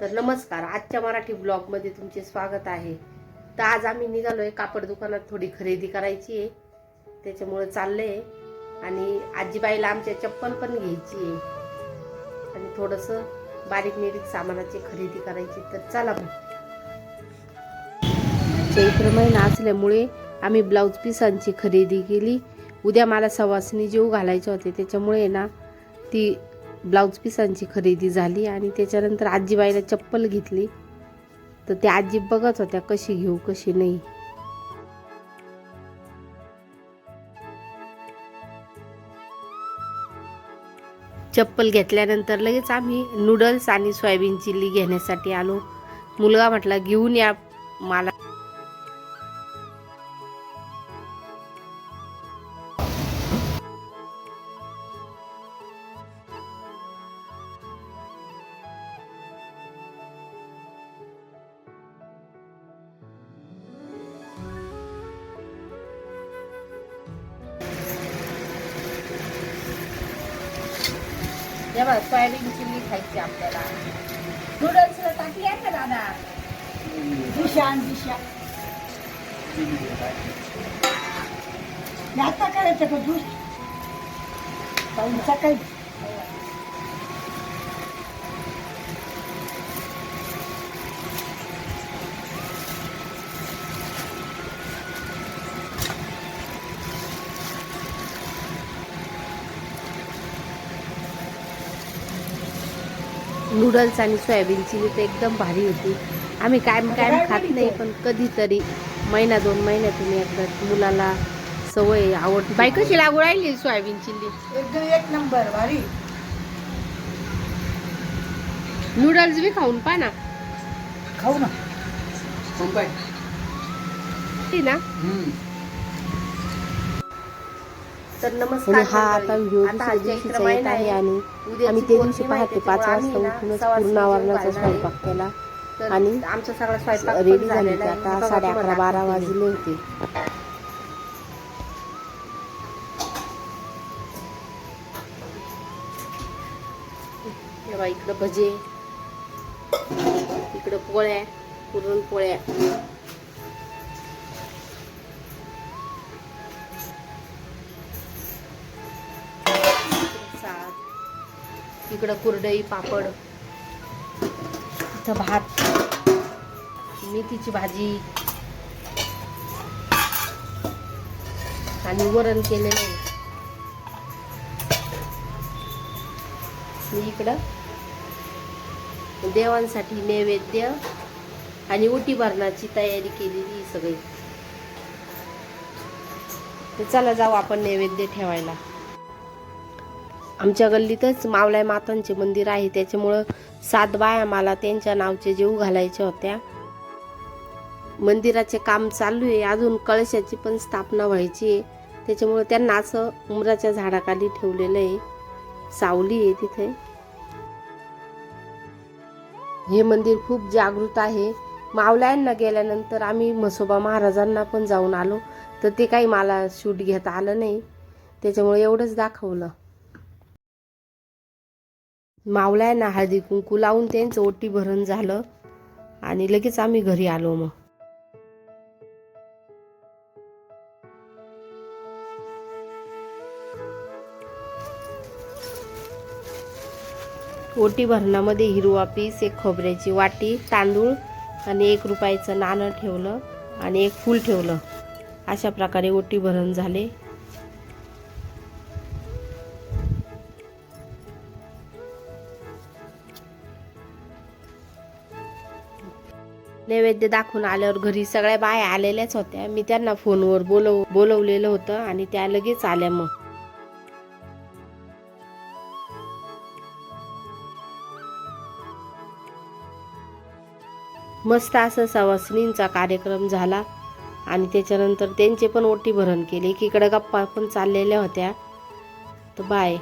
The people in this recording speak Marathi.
तर नमस्कार आजच्या मराठी ब्लॉगमध्ये तुमचे स्वागत आहे. तर आज आम्ही निघालो आहे कापड दुकानात थोडी खरेदी करायची आहे. त्याच्यामुळं चाललं आहे आणि आजीबाईला आमच्या चप्पल पण घ्यायची आहे. आणि थोडंसं बारीक निरीक सामानाची खरेदी करायची. तर चला मग. चैत्र महिना असल्यामुळे आम्ही ब्लाऊज पिसांची खरेदी केली. उद्या मला सवासनी जीव घालायचे होते. त्याच्यामुळे ना ती ब्लाऊज पिसांची खरेदी झाली आणि त्याच्यानंतर आजीबाईला चप्पल घेतली. तर त्या आजी बघत होत्या कशी घेऊ कशी नाही. चप्पल घेतल्यानंतर लगेच आम्ही नूडल्स आणि सोयाबीन चिल्ली घेण्यासाठी आलो. मुलगा म्हटला घेऊन या मला या सोयाबीन चिल्ली खायची आपल्याला. नूडल्सला टाकली आहे का दादा? दिशा आणि दिशा. जास्त करायचं का दूध सकाळी. नूडल्स आणि सोयाबीन चिली तर एकदम भारी होती. आम्ही कायम कायम खात नाही पण कधीतरी महिना दोन महिन्यातून एकदा मुलाला सवय आहे, आवडते बाई कशी लागू राहिली सोयाबीन चिल्ली एकदम एक नंबर भारी. नूडल्स बी खाऊन पहा ना. खाऊ ना. ना? तर नमस्कार हा आता. व्हिडिओ दुसऱ्या दिवशीचा येत आहे आणि आम्ही त्या दिवशी पहाटे पाच वाजता उठूनच जेवू घालणार स्वयंपाक केला आणि आमचा सगळा स्वयंपाक रेडी झाली. आता साडे अकरा बारा. वाजले होते इकडं भजे इकडं पोळ्या पुरणपोळ्या इकडं कुरडई पापड. इथं भात. मेथीची भाजी. आणि वरण केलेलं आहे. मी इकडं देवांसाठी नैवेद्य आणि उटीभरणाची तयारी केलेली सगळी. तर चला जाऊ आपण नैवेद्य ठेवायला. आमच्या गल्लीतच मावळ्या मातांचे मंदिर आहे. त्याच्यामुळं सात बाया मला त्यांच्या नावचे जेऊ घालायच्या होत्या. मंदिराचे काम चालू आहे. अजून कळशाची पण स्थापना व्हायची आहे. त्याच्यामुळं त्यांना असं उमराच्या झाडाखाली ठेवलेलं आहे. सावली आहे तिथे. हे मंदिर खूप जागृत आहे. मावळ्यांना गेल्यानंतर आम्ही म्हसोबा महाराजांना पण जाऊन आलो. तर ते काही मला शूट घेता आलं नाही. त्याच्यामुळे एवढंच दाखवलं. मावळ्यांना हळदी कुंकू लावून त्यांचं ओटी भरण झालं आणि लगेच आम्ही घरी आलो मग. ओटी भरणामध्ये हिरवा पीस एक खोबऱ्याची वाटी तांदूळ आणि एक रुपयाचं नाणं ठेवलं आणि एक फूल ठेवलं. अशा प्रकारे ओटी भरण झाले. नैवेद्य दाखवून आल्यावर घरी सगळ्या बाया आलेल्याच होत्या. मी त्यांना फोनवर बोलव बोलवलेलं होतं आणि त्या लगेच आल्या मग. मस्त असं सवासणींचा कार्यक्रम झाला आणि त्याच्यानंतर त्यांचे पण ओटी भरण केले. एकीकडे गप्पा पण चाललेल्या होत्या. तर बाय.